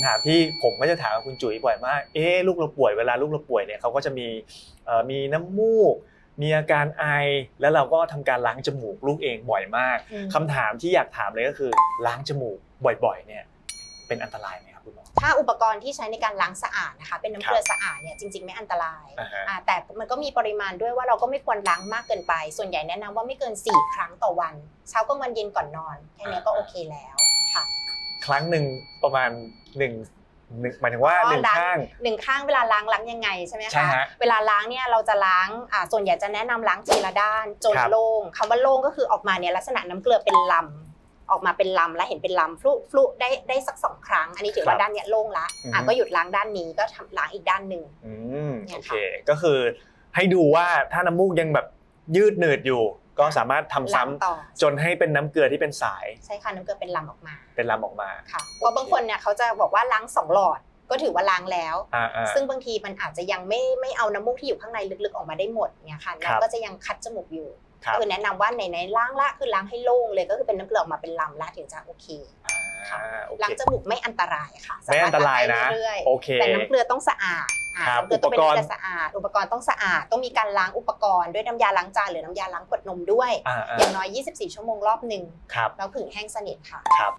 ำถามที่ผมก็จะถามกับคุณจุ๋ยบ่อยมาก เอ๊ะลูกเราป่วยเวลาลูกเราป่วยเนี่ยเขาก็จะมีเอ่อมีน้ำมูก มีอาการไอ แล้วเราก็ทำการล้างจมูกลูกเองบ่อยมากอืมคำถามที่อยากถามเลยก็คือล้างจมูกบ่อยๆ เนี่ยเป็นอันตรายไหมครับคุณหมอถ้าอุปกรณ์ที่ใช้ในการล้างสะอาดนะคะ เป็นน้ำเกลือสะอาดเนี่ยจริง ๆ ไม่อันตรายอ่าฮะอ่าแต่มันก็มีปริมาณด้วยว่าเราก็ไม่ควรล้างมากเกินไป ส่วนใหญ่แนะนำว่าไม่เกิน 4 ครั้งต่อวัน เช้ากลางวันเย็นก่อนนอนแค่นี้ก็โอเคแล้ว ค่ะครั้งหนึ่งประมาณหนึ่งหนึ่งหมายถึงว่าอ๋อหนึ่งล้างข้างหนึ่งข้างเวลาล้างล้างยังไงใช่ไหมใช่คะฮะเวลาล้างเนี่ยเราจะล้างอ่าส่วนใหญ่จะแนะนำล้างทีละด้านจนครับโล่งคำว่าโล่งก็คือออกมาเนี่ยลักษณะน้ำเกลือเป็นลำออกมาเป็นลำและเห็นเป็นลำฟลุฟลุได้ได้สักสองครั้ง อันนี้ถือว่าด้านเนี้ยโล่งละอะก็หยุดล้างด้านนี้ก็ทำล้างอีกด้านหนึ่งอืมเนี่ยโอค่ะเคก็คือให้ดูว่าถ้าน้ำมูกยังแบบยืดหนืดอยู่ ก็สามารถทำซ้ำล้างต่อจนให้เป็นน้ำเกลือที่เป็นสายใช่ค่ะน้ำเกลือเป็นลำออกมาเป็นลำออกมาค่ะเพราะบางคนเนี่ยเขาจะบอกว่าล้างสองหลอดก็ถือว่าล้างแล้ว อ่าอ่า ซึ่งบางทีมันอาจจะยังไม่ไม่เอาน้ำมูกที่อยู่ข้างในลึกๆออกมาได้หมดเนี่ยค่ะครันั่บนก็จะยังคัดจมูกอยู่ครับคือแนะนำว่าในในๆล้างละคือล้างให้โล่งเลยก็คือเป็นน้ำเกลือออกมาเป็นลำละถึงจะโอเค อ่าโอเคล้างจมูกไม่อันตรายค่ะไม่อันตรายนะ สมถล้งได้เรื่อยๆโอเคแต่น้ำเกลือต้องสะอาด อ่าครับน้ำเกลือต้องเป็นอุปกรณ์น้ำเกลือสะอาด อุปกรณ์ต้องสะอาด ต้องมีการล้างอุปกรณ์ด้วยน้ำยาล้างจานหรือน้ำยาล้างขวดนมด้วย อ่าอ่าอย่างน้อย 24 ชั่วโมงรอบหนึ่งครับ แล้วผึ่งแห้งสนิทค่ะ ครับ